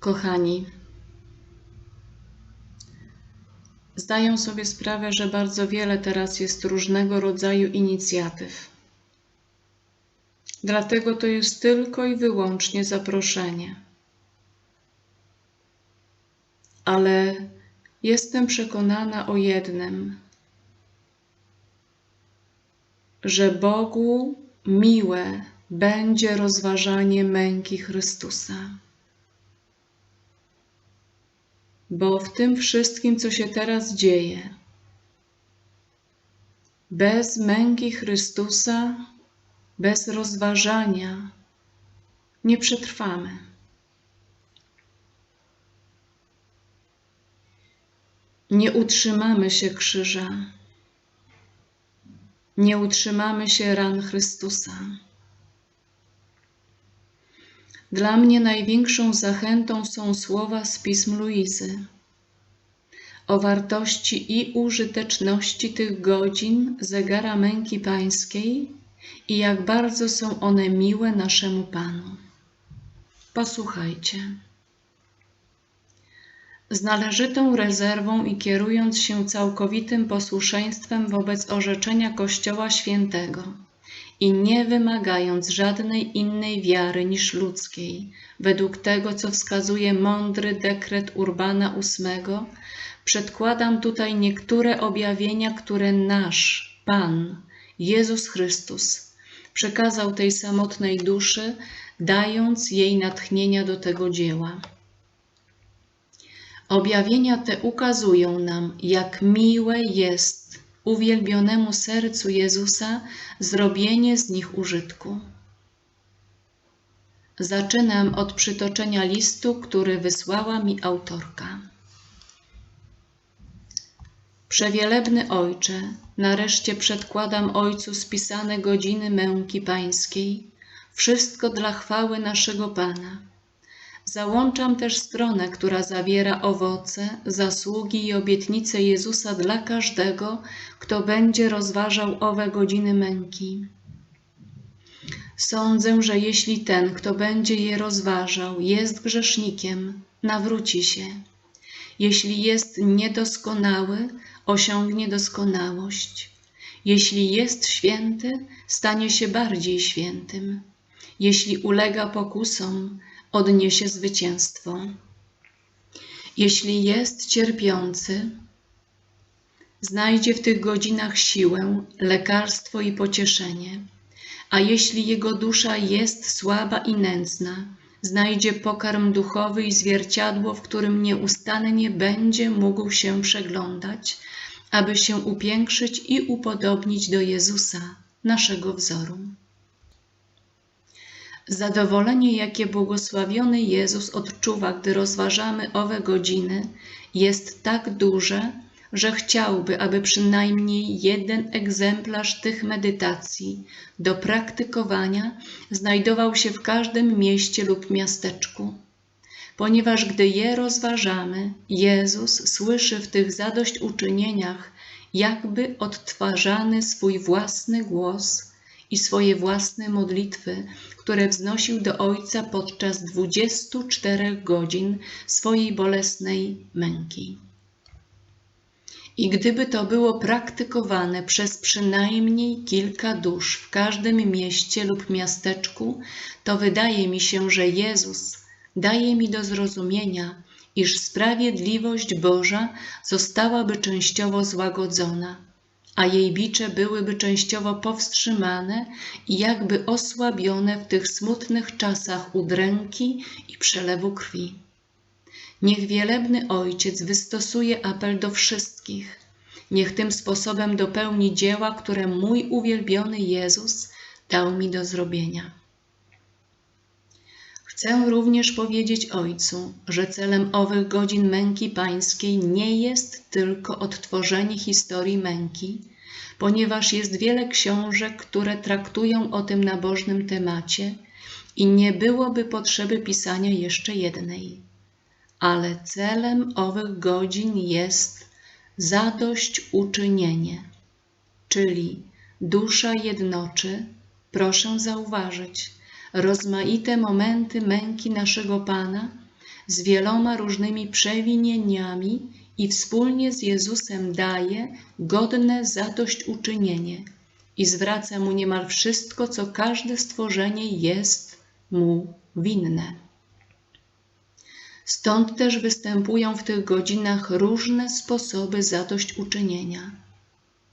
Kochani, zdaję sobie sprawę, że bardzo wiele teraz jest różnego rodzaju inicjatyw. Dlatego to jest tylko i wyłącznie zaproszenie. Ale jestem przekonana o jednym, że Bogu miłe będzie rozważanie męki Chrystusa. Bo w tym wszystkim, co się teraz dzieje, bez męki Chrystusa, bez rozważania, nie przetrwamy. Nie utrzymamy się krzyża, nie utrzymamy się ran Chrystusa. Dla mnie największą zachętą są słowa z pism Luizy o wartości i użyteczności tych godzin zegara męki pańskiej i jak bardzo są one miłe naszemu Panu. Posłuchajcie. Z należytą rezerwą i kierując się całkowitym posłuszeństwem wobec orzeczenia Kościoła Świętego, i nie wymagając żadnej innej wiary niż ludzkiej, według tego, co wskazuje mądry dekret Urbana VIII, przedkładam tutaj niektóre objawienia, które nasz Pan, Jezus Chrystus, przekazał tej samotnej duszy, dając jej natchnienia do tego dzieła. Objawienia te ukazują nam, jak miłe jest uwielbionemu sercu Jezusa zrobienie z nich użytku. Zaczynam od przytoczenia listu, który wysłała mi autorka. Przewielebny Ojcze, nareszcie przedkładam Ojcu spisane godziny męki Pańskiej, wszystko dla chwały naszego Pana Załączam też stronę, która zawiera owoce, zasługi i obietnice Jezusa dla każdego, kto będzie rozważał owe godziny męki. Sądzę, że jeśli ten, kto będzie je rozważał, jest grzesznikiem, nawróci się. Jeśli jest niedoskonały, osiągnie doskonałość. Jeśli jest święty, stanie się bardziej świętym. Jeśli ulega pokusom, odniesie zwycięstwo. Jeśli jest cierpiący, znajdzie w tych godzinach siłę, lekarstwo i pocieszenie. A jeśli jego dusza jest słaba i nędzna, znajdzie pokarm duchowy i zwierciadło, w którym nieustannie będzie mógł się przeglądać, aby się upiększyć i upodobnić do Jezusa, naszego wzoru. Zadowolenie, jakie błogosławiony Jezus odczuwa, gdy rozważamy owe godziny, jest tak duże, że chciałby, aby przynajmniej jeden egzemplarz tych medytacji do praktykowania znajdował się w każdym mieście lub miasteczku. Ponieważ gdy je rozważamy, Jezus słyszy w tych zadośćuczynieniach jakby odtwarzany swój własny głos i swoje własne modlitwy, które wznosił do Ojca podczas 24 godzin swojej bolesnej męki. I gdyby to było praktykowane przez przynajmniej kilka dusz w każdym mieście lub miasteczku, to wydaje mi się, że Jezus daje mi do zrozumienia, iż sprawiedliwość Boża zostałaby częściowo złagodzona a jej bicze byłyby częściowo powstrzymane i jakby osłabione w tych smutnych czasach udręki i przelewu krwi. Niech wielebny Ojciec wystosuje apel do wszystkich. Niech tym sposobem dopełni dzieła, które mój uwielbiony Jezus dał mi do zrobienia. Chcę również powiedzieć Ojcu, że celem owych godzin męki pańskiej nie jest tylko odtworzenie historii męki, ponieważ jest wiele książek, które traktują o tym nabożnym temacie i nie byłoby potrzeby pisania jeszcze jednej. Ale celem owych godzin jest zadośćuczynienie, czyli dusza jednoczy, proszę zauważyć, rozmaite momenty męki naszego Pana z wieloma różnymi przewinieniami i wspólnie z Jezusem daje godne zadośćuczynienie i zwraca mu niemal wszystko, co każde stworzenie jest mu winne. Stąd też występują w tych godzinach różne sposoby zadośćuczynienia.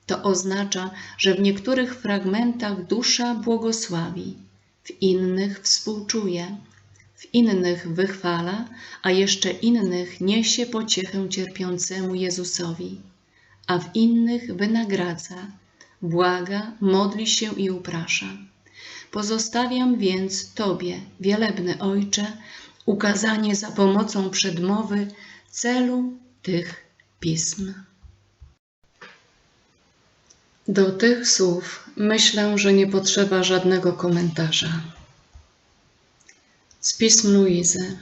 To oznacza, że w niektórych fragmentach dusza błogosławi, w innych współczuje, w innych wychwala, a jeszcze innych niesie pociechę cierpiącemu Jezusowi, a w innych wynagradza, błaga, modli się i uprasza. Pozostawiam więc Tobie, wielebny Ojcze, ukazanie za pomocą przedmowy celu tych pism. Do tych słów myślę, że nie potrzeba żadnego komentarza. Z pism Luizy.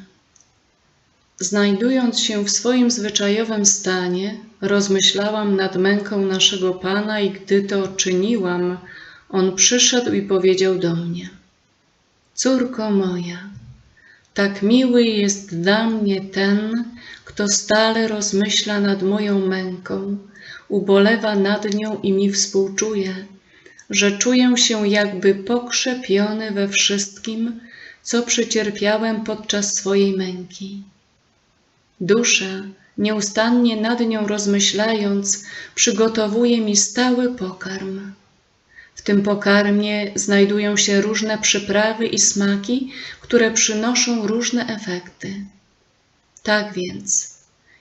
Znajdując się w swoim zwyczajowym stanie, rozmyślałam nad męką naszego Pana i gdy to czyniłam, On przyszedł i powiedział do mnie: Córko moja, tak miły jest dla mnie ten, kto stale rozmyśla nad moją męką, ubolewa nad nią i mi współczuje, że czuję się jakby pokrzepiony we wszystkim, co przecierpiałem podczas swojej męki. Dusza, nieustannie nad nią rozmyślając, przygotowuje mi stały pokarm. W tym pokarmie znajdują się różne przyprawy i smaki, które przynoszą różne efekty. Tak więc,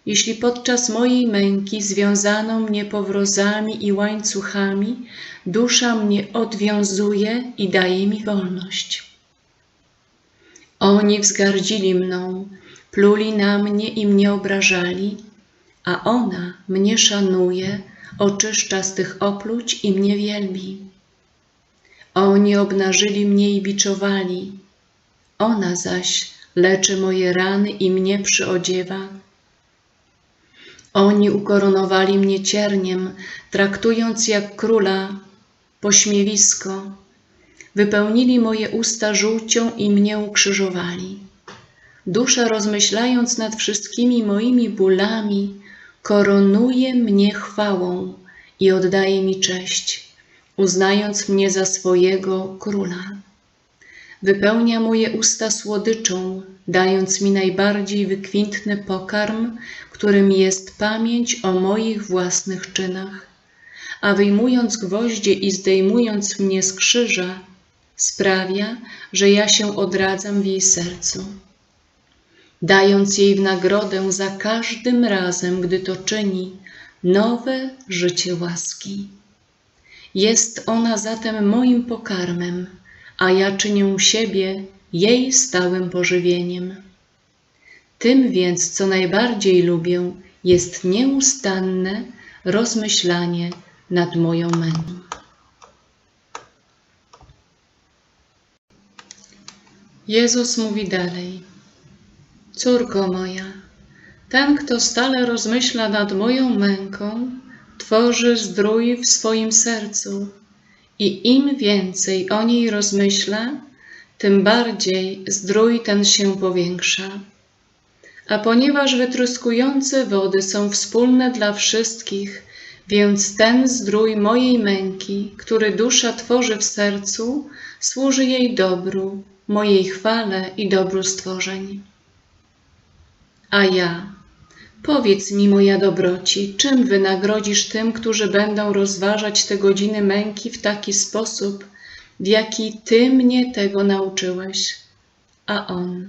jeśli podczas mojej męki związano mnie powrozami i łańcuchami, dusza mnie odwiązuje i daje mi wolność. Oni wzgardzili mną, pluli na mnie i mnie obrażali, a ona mnie szanuje, oczyszcza z tych opluć i mnie wielbi. Oni obnażyli mnie i biczowali, ona zaś leczy moje rany i mnie przyodziewa. Oni ukoronowali mnie cierniem, traktując jak króla pośmiewisko. Wypełnili moje usta żółcią i mnie ukrzyżowali. Dusza, rozmyślając nad wszystkimi moimi bólami, koronuje mnie chwałą i oddaje mi cześć, uznając mnie za swojego króla. Wypełnia moje usta słodyczą, dając mi najbardziej wykwintny pokarm, którym jest pamięć o moich własnych czynach. A wyjmując gwoździe i zdejmując mnie z krzyża, sprawia, że ja się odradzam w jej sercu dając jej w nagrodę za każdym razem, gdy to czyni, nowe życie łaski. Jest ona zatem moim pokarmem, a ja czynię siebie jej stałym pożywieniem. Tym więc, co najbardziej lubię, jest nieustanne rozmyślanie nad moją męką. Jezus mówi dalej. Córko moja, ten, kto stale rozmyśla nad moją męką, tworzy zdrój w swoim sercu i im więcej o niej rozmyśla, tym bardziej zdrój ten się powiększa. A ponieważ wytruskujące wody są wspólne dla wszystkich, więc ten zdrój mojej męki, który dusza tworzy w sercu, służy jej dobru, mojej chwale i dobru stworzeń. A ja, powiedz mi, moja dobroci, czym wynagrodzisz tym, którzy będą rozważać te godziny męki w taki sposób, w jaki Ty mnie tego nauczyłeś? A on,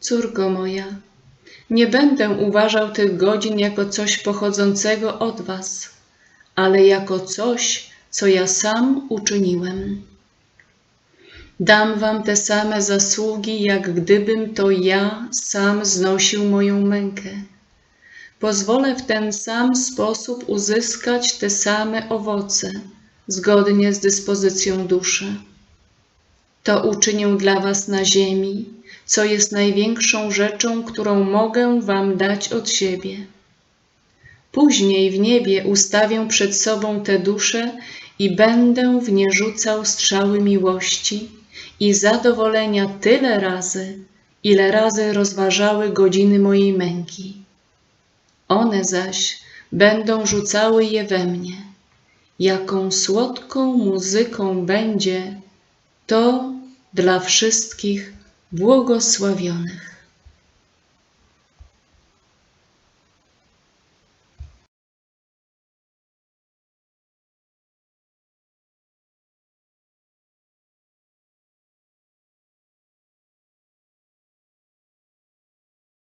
córko moja, nie będę uważał tych godzin jako coś pochodzącego od Was, ale jako coś, co ja sam uczyniłem. Dam wam te same zasługi, jak gdybym to ja sam znosił moją mękę. Pozwolę w ten sam sposób uzyskać te same owoce, zgodnie z dyspozycją duszy. To uczynię dla was na ziemi, co jest największą rzeczą, którą mogę wam dać od siebie. Później w niebie ustawię przed sobą te dusze i będę w nie rzucał strzały miłości, i zadowolenia tyle razy, ile razy rozważały godziny mojej męki. One zaś będą rzucały je we mnie. Jaką słodką muzyką będzie to dla wszystkich błogosławionych.